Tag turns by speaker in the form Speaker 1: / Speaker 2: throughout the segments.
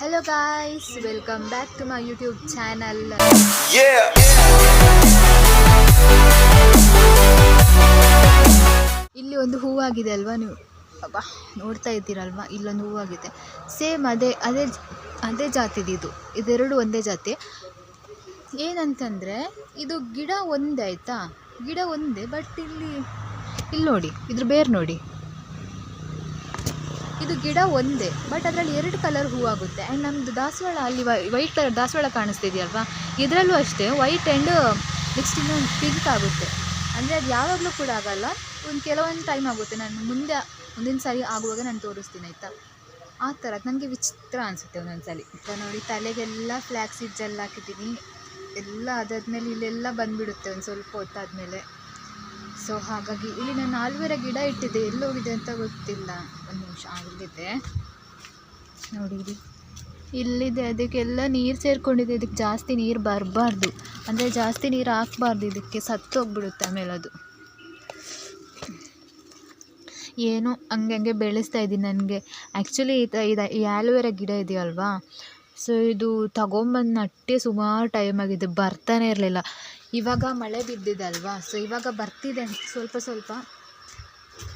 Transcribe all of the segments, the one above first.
Speaker 1: Hello guys welcome back to my YouTube channel. ಇಲ್ಲಿ ಒಂದು ಹೂವಾಗಿದೆ ಅಲ್ವಾ ನೀವು? ಅಬ್ಬಾ ನೋಡ್ತಾ ಇದ್ದೀರಲ್ವಾ? ಇಲ್ಲೊಂದು ಹೂವಾಗಿದೆ. ಸೇಮ್ ಅದೇ ಅದೇ ಅದೇ ಜಾತಿದು ಇದು. ಇದೆರಡು ಒಂದೇ ಜಾತಿ. ಏನಂತಂದರೆ ಇದು ಗಿಡ ಒಂದೇ ಆಯಿತಾ? ಗಿಡ ಒಂದೇ ಬಟ್ ಇಲ್ಲಿ ಇಲ್ಲಿ ನೋಡಿ ಇದ್ರ ಬೇರೆ ನೋಡಿ. ಇದು ಗಿಡ ಒಂದೇ ಬಟ್ ಅದರಲ್ಲಿ ಎರಡು ಕಲರ್ ಹೂವಾಗುತ್ತೆ ಆ್ಯಂಡ್ ನಮ್ಮದು ದಾಸವಾಳ, ಅಲ್ಲಿ ವೈಟ್ ಕಲರ್ ದಾಸವಾಳ ಕಾಣಿಸ್ತಿದೆಯಲ್ವಾ? ಇದರಲ್ಲೂ ಅಷ್ಟೇ ವೈಟ್ ಆ್ಯಂಡ್ ನೆಕ್ಸ್ಟ್ ಇನ್ನೊಂದು ಪಿಂಕ್ ಆಗುತ್ತೆ. ಅಂದರೆ ಅದು ಯಾವಾಗಲೂ ಕೂಡ ಆಗಲ್ಲ, ಒಂದು ಕೆಲವೊಂದು ಟೈಮ್ ಆಗುತ್ತೆ. ನಾನು ಮುಂದೆ, ಮುಂದಿನ ಸಾರಿ ಆಗುವಾಗ ನಾನು ತೋರಿಸ್ತೀನಿ, ಆಯಿತಾ? ಆ ಥರ ನನಗೆ ವಿಚಿತ್ರ ಅನಿಸುತ್ತೆ ಒಂದೊಂದು ಸಲ ಈಗ ನೋಡಿ, ತಲೆಗೆಲ್ಲ ಫ್ಲ್ಯಾಕ್ಸ್ ಜೆಲ್ ಹಾಕಿದ್ದೀನಿ. ಎಲ್ಲ ಅದಾದ್ಮೇಲೆ ಇಲ್ಲೆಲ್ಲ ಬಂದುಬಿಡುತ್ತೆ ಒಂದು ಸ್ವಲ್ಪ ಹೊತ್ತಾದಮೇಲೆ. ಸೊ ಹಾಗಾಗಿ ಇಲ್ಲಿ ನಾನು ಆಲ್ವೇರ ಗಿಡ ಇಟ್ಟಿದ್ದೆ ಎಲ್ಲೋಗಿದೆ ಅಂತ ಗೊತ್ತಿಲ್ಲ. ಒಂದು ನಿಮಿಷ ಆಗಿದೆ. ನೋಡಿ, ಇಲ್ಲಿ, ಇಲ್ಲಿದೆ. ಅದಕ್ಕೆಲ್ಲ ನೀರು ಸೇರಿಕೊಂಡಿದೆ. ಇದಕ್ಕೆ ಜಾಸ್ತಿ ನೀರು ಬರಬಾರ್ದು. ಅಂದರೆ ಜಾಸ್ತಿ ನೀರು ಹಾಕ್ಬಾರ್ದು. ಇದಕ್ಕೆ ಸತ್ತೋಗ್ಬಿಡುತ್ತೆ ಆಮೇಲೆ ಅದು. ಏನೋ, ಹಂಗೆ ಹಂಗೆ ಬೆಳೆಸ್ತಾ ಇದ್ದೀನಿ ನನಗೆ. ಆ್ಯಕ್ಚುಲಿ ಇದು ಇದು ಈ ಆ್ಯಲೋವೆರಾ ಗಿಡ ಇದೆಯಲ್ವಾ? ಸೊ ಇದು ತಗೊಂಬಂದು ನಟ್ಟೆ ಸುಮಾರು ಟೈಮ್ ಆಗಿದೆ, ಬರ್ತಾನೆ ಇರಲಿಲ್ಲ. ಇವಾಗ ಮಳೆ ಬಿದ್ದಿದೆ ಅಲ್ವಾ ಸೊ ಇವಾಗ ಬರ್ತಿದೆ ಸ್ವಲ್ಪ ಸ್ವಲ್ಪ.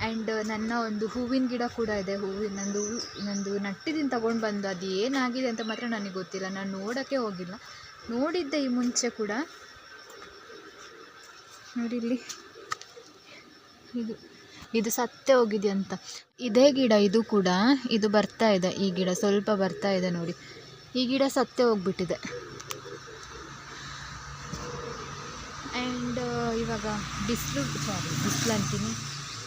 Speaker 1: ಆ್ಯಂಡ್ ನನ್ನ ಒಂದು ಹೂವಿನ ಗಿಡ ಕೂಡ ಇದೆ, ಹೂವಿನ ನಂದು ನಂದು ನಟ್ಟಿದ್ದೀನಿ ತಗೊಂಡು ಬಂದು ಅದು ಏನಾಗಿದೆ ಅಂತ ಮಾತ್ರ ನನಗೆ ಗೊತ್ತಿಲ್ಲ. ನಾನು ನೋಡೋಕ್ಕೆ ಹೋಗಿಲ್ಲ. ನೋಡಿದ್ದೆ ಈ ಮುಂಚೆ ಕೂಡ. ನೋಡಿ ಇಲ್ಲಿ. ಇದು ಇದು ಸತ್ತೆ ಹೋಗಿದೆ ಅಂತ ಇದೇ ಗಿಡ ಇದು ಕೂಡ, ಇದು ಬರ್ತಾ ಇದೆ, ಈ ಗಿಡ ಸ್ವಲ್ಪ ಬರ್ತಾ ಇದೆ ನೋಡಿ. ಈ ಗಿಡ ಸತ್ತೇ ಹೋಗ್ಬಿಟ್ಟಿದೆ. ಆ್ಯಂಡ್ ಇವಾಗ ಬಿಸಿಲು ಸಾರಿ ಬಿಸಿಲು ಅಂತೀನಿ.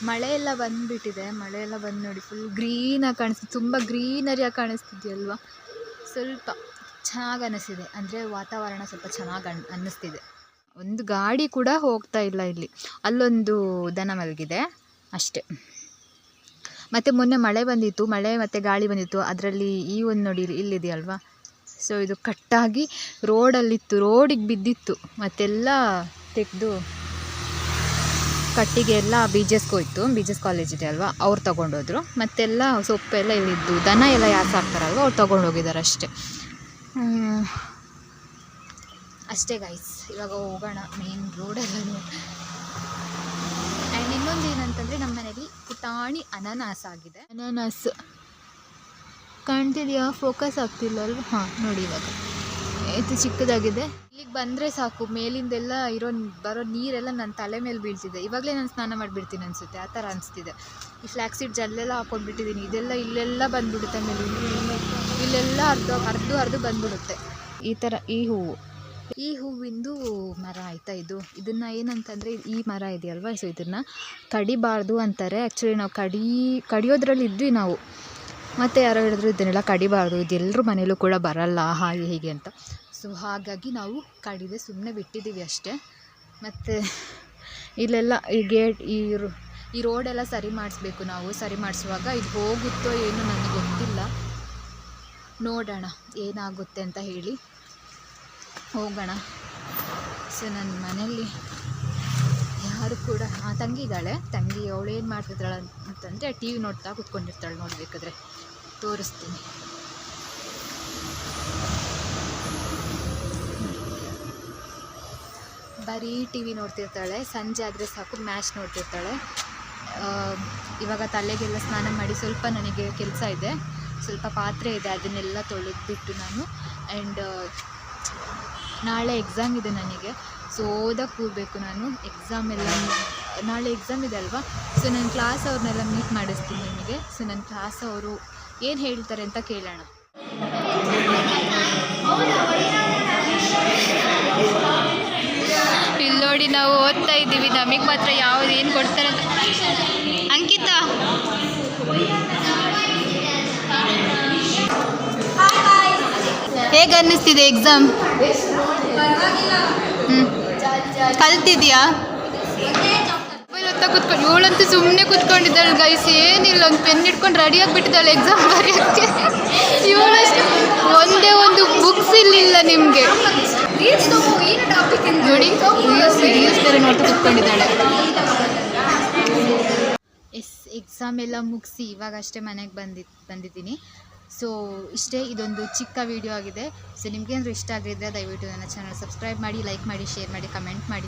Speaker 1: ಮಳೆ ಎಲ್ಲ ಬಂದುಬಿಟ್ಟಿದೆ. ಮಳೆ ಎಲ್ಲ ಬಂದು ನೋಡಿ ಫುಲ್ ಗ್ರೀನಾಗಿ ಕಾಣಿಸ್ತು ತುಂಬ ಗ್ರೀನರಿಯಾಗಿ ಕಾಣಿಸ್ತಿದೆಯಲ್ವಾ? ಸ್ವಲ್ಪ ಚೆನ್ನಾಗಿ ಅನ್ನಿಸ್ತಿದೆ ಅಂದರೆ ವಾತಾವರಣ ಸ್ವಲ್ಪ ಚೆನ್ನಾಗಿ ಅನ್, ಅನ್ನಿಸ್ತಿದೆ. ಒಂದು ಗಾಡಿ ಕೂಡ ಹೋಗ್ತಾ ಇಲ್ಲ ಇಲ್ಲಿ. ಅಲ್ಲೊಂದು ದನ ಮಲಗಿದೆ. ಅಷ್ಟೆ. ಮತ್ತು ಮೊನ್ನೆ ಮಳೆ ಬಂದಿತ್ತು. ಮಳೆ ಮತ್ತು ಗಾಳಿ ಬಂದಿತ್ತು. ಅದರಲ್ಲಿ ಈ ಒಂದು ನೋಡಿ, ಇಲ್ಲಿ- ಇಲ್ಲಿದೆಯಲ್ವಾ? ಸೊ ಇದು ಕಟ್ಟಾಗಿ ರೋಡಲ್ಲಿತ್ತು, ರೋಡಿಗೆ ಬಿದ್ದಿತ್ತು. ಮತ್ತೆಲ್ಲ ತೆಗೆದು ಕಟ್ಟಿಗೆ ಎಲ್ಲ ಹೋಯ್ತು ಬಿ ಜಿ ಎಸ್ ಕಾಲೇಜ್ ಇದೆ ಅಲ್ವಾ? ಅವ್ರು ತೊಗೊಂಡೋದ್ರು. ಮತ್ತೆಲ್ಲ ಸೊಪ್ಪೆಲ್ಲ ಇಲ್ಲಿದ್ದು, ದನ ಎಲ್ಲ ಯಾರು ಸಾಕ್ತಾರಲ್ವ? ಅವ್ರು ತೊಗೊಂಡೋಗಿದ್ದಾರೆ ಅಷ್ಟೇ. ಅಷ್ಟೇ ಗೈಸ್ ಇವಾಗ ಹೋಗೋಣ ಮೇನ್ ರೋಡೆಲ್ಲ ಆ್ಯಂಡ್ ಇನ್ನೊಂದು ಏನಂತಂದರೆ ನಮ್ಮ ಮನೇಲಿ ಪುಟಾಣಿ ಅನಾನಸ್ ಆಗಿದೆ. ಅನಾನಾಸ್. ಕಾಣ್ತಿದೆಯಾ? ಫೋಕಸ್ ಆಗ್ತಿಲ್ಲ ಅಲ್ವ? ಹಾಂ, ನೋಡಿ ಇವಾಗ. ಇದು ಚಿಕ್ಕದಾಗಿದೆ. ಇಲ್ಲಿಗೆ ಬಂದರೆ ಸಾಕು. ಮೇಲಿಂದೆಲ್ಲ ಇರೋ ಬರೋ ನೀರೆಲ್ಲ ನನ್ನ ತಲೆ ಮೇಲೆ ಬೀಳ್ತಿದೆ. ಇವಾಗಲೇ ನಾನು ಸ್ನಾನ ಮಾಡಿಬಿಡ್ತೀನಿ ಅನಿಸುತ್ತೆ. ಆ ಥರ ಅನಿಸ್ತಿದೆ. ಈ ಫ್ಲ್ಯಾಕ್ಸೀಡ್ ಜಲ್ಲೆಲ್ಲ ಹಾಕೊಂಡ್ಬಿಟ್ಟಿದ್ದೀನಿ ಇದೆಲ್ಲ ಇಲ್ಲೆಲ್ಲ ಬಂದ್ಬಿಡುತ್ತೆ ಮೇಲೆ. ಇಲ್ಲಿ ಇಲ್ಲಿ- ಇಲ್ಲೆಲ್ಲ ಅರ್ಧ ಅರ್ಧ ಅರ್ಧ ಬಂದ್ಬಿಡುತ್ತೆ. ಈ ಥರ ಈ ಹೂವು. ಈ ಹೂವಿಂದು ಮರ ಆಯಿತಾ ಇದು? ಇದನ್ನು ಏನಂತಂದರೆ ಈ ಮರ ಇದೆಯಲ್ವಾ? ಸೊ ಇದನ್ನು ಕಡಿಬಾರ್ದು ಅಂತಾರೆ. ಆ್ಯಕ್ಚುಲಿ ನಾವು ಕಡಿ, ಕಡಿಯೋದ್ರಲ್ಲಿ ಇದ್ವಿ ನಾವು. ಮತ್ತು ಯಾರೋ ಹೇಳಿದ್ರು, ಇದನ್ನೆಲ್ಲ ಕಡಿಬಾರ್ದು ಇದೆಲ್ಲರ ಮನೇಲೂ ಕೂಡ ಬರಲ್ಲ, ಹಾಗೆ ಹೀಗೆ ಅಂತ. ಸೊ ಹಾಗಾಗಿ ನಾವು ಕಡಿದೆ ಸುಮ್ಮನೆ ಬಿಟ್ಟಿದ್ದೀವಿ ಅಷ್ಟೇ. ಮತ್ತು ಇಲ್ಲೆಲ್ಲ ಈ ಗೇಟ್, ಈ ಈ ರೋಡೆಲ್ಲ ಸರಿ ಮಾಡಿಸ್ಬೇಕು ನಾವು. ಸರಿ ಮಾಡಿಸುವಾಗ ಇದು ಹೋಗುತ್ತೋ ಏನೋ ನನಗೆ ಗೊತ್ತಿಲ್ಲ. ನೋಡೋಣ, ಏನಾಗುತ್ತೆ ಅಂತ ಹೇಳಿ ಹೋಗೋಣ. ಸೊ ನನ್ನ ಮನೆಯಲ್ಲಿ ಯಾರು ಕೂಡ, ಆ ತಂಗಿ ಇದ್ದಾಳೆ ತಂಗಿ ಅವಳು ಏನು ಮಾಡ್ತಿದ್ದಾಳೆ ಅಂತಂದರೆ ಟಿ ವಿ ನೋಡ್ತಾ ಕುತ್ಕೊಂಡಿರ್ತಾಳೆ ನೋಡಬೇಕಾದ್ರೆ. ತೋರಿಸ್ತೀನಿ. ಬರೀ ಟಿ ವಿ ನೋಡ್ತಿರ್ತಾಳೆ, ಸಂಜೆ ಆದರೆ ಸಾಕು ಮ್ಯಾಚ್ ನೋಡ್ತಿರ್ತಾಳೆ. ಇವಾಗ ತಲೆಗೆಲ್ಲ ಸ್ನಾನ ಮಾಡಿ ಸ್ವಲ್ಪ ನನಗೆ ಕೆಲಸ ಇದೆ, ಸ್ವಲ್ಪ ಪಾತ್ರೆ ಇದೆ, ಅದನ್ನೆಲ್ಲ ತೊಳೆದ್ಬಿಟ್ಟು ನಾನು ಆ್ಯಂಡ್ ನಾಳೆ ಎಕ್ಸಾಮ್ ಇದೆ ನನಗೆ. ಸೊ ಓದಕ್ಕೆ ಕೂರಬೇಕು ನಾನು ಎಕ್ಸಾಮ್ ಎಲ್ಲ ನಾಳೆ ಎಕ್ಸಾಮ್ ಇದೆ ಅಲ್ವಾ? ಸೊ ನನ್ನ ಕ್ಲಾಸ್ ಅವ್ರನ್ನೆಲ್ಲ ಮೀಟ್ ಮಾಡಿಸ್ತೀನಿ ನಿಮಗೆ. ಸೊ ನನ್ನ ಕ್ಲಾಸ್ ಅವರು ಏನು ಹೇಳ್ತಾರೆ ಅಂತ ಕೇಳೋಣ. ಇಲ್ಲಿ ನೋಡಿ, ನಾವು ಓದ್ತಾ ಇದ್ದೀವಿ. ನಮಗೆ ಮಾತ್ರ ಯಾವ್ದು ಏನು ಕೊಡ್ತಾರೆ ಅಂತ. ಅಂಕಿತಾ. ಹೇಗೆ ಅನ್ನಿಸ್ತಿದೆ ಎಕ್ಸಾಮ್ ಹ್ಞೂ ಕಲ್ತಿದ್ಯಾ ಮೊಬೈಲ್ ಹೊತ್ತ ಕುತ್ಕೊಂಡು ಇವಳಂತೂ ಸುಮ್ಮನೆ ಕುತ್ಕೊಂಡಿದ್ದಾಳೆ ಗೈಸ್ ಏನಿಲ್ಲ ಒಂದು ಪೆನ್ ಇಟ್ಕೊಂಡು ರೆಡಿ ಆಗಿಬಿಟ್ಟಿದ್ದಾಳೆ ಎಕ್ಸಾಮ್ ಬರೆಯೋಕ್ಕೆ. ಇವಳಷ್ಟು ಒಂದೇ ಒಂದು ಬುಕ್ಸ್ ಇಲ್ಲಿಲ್ಲ ನಿಮಗೆ. ನೋಡಿ ಕುತ್ಕೊಂಡಿದ್ದಾಳೆ. ಎಸ್ ಎಕ್ಸಾಮ್ ಎಲ್ಲ ಮುಗಿಸಿ ಇವಾಗಷ್ಟೇ ಮನೆಗೆ ಬಂದಿ ಬಂದಿದ್ದೀನಿ. ಸೊ ಇಷ್ಟೇ, ಇದೊಂದು ಚಿಕ್ಕ ವಿಡಿಯೋ ಆಗಿದೆ. ಸೊ ನಿಮಗೇನಾದ್ರು ಇಷ್ಟ ಆಗಿದ್ದರೆ ದಯವಿಟ್ಟು ನನ್ನ ಚಾನಲ್ ಸಬ್ಸ್ಕ್ರೈಬ್ ಮಾಡಿ ಲೈಕ್ ಮಾಡಿ ಶೇರ್ ಮಾಡಿ ಕಮೆಂಟ್ ಮಾಡಿ.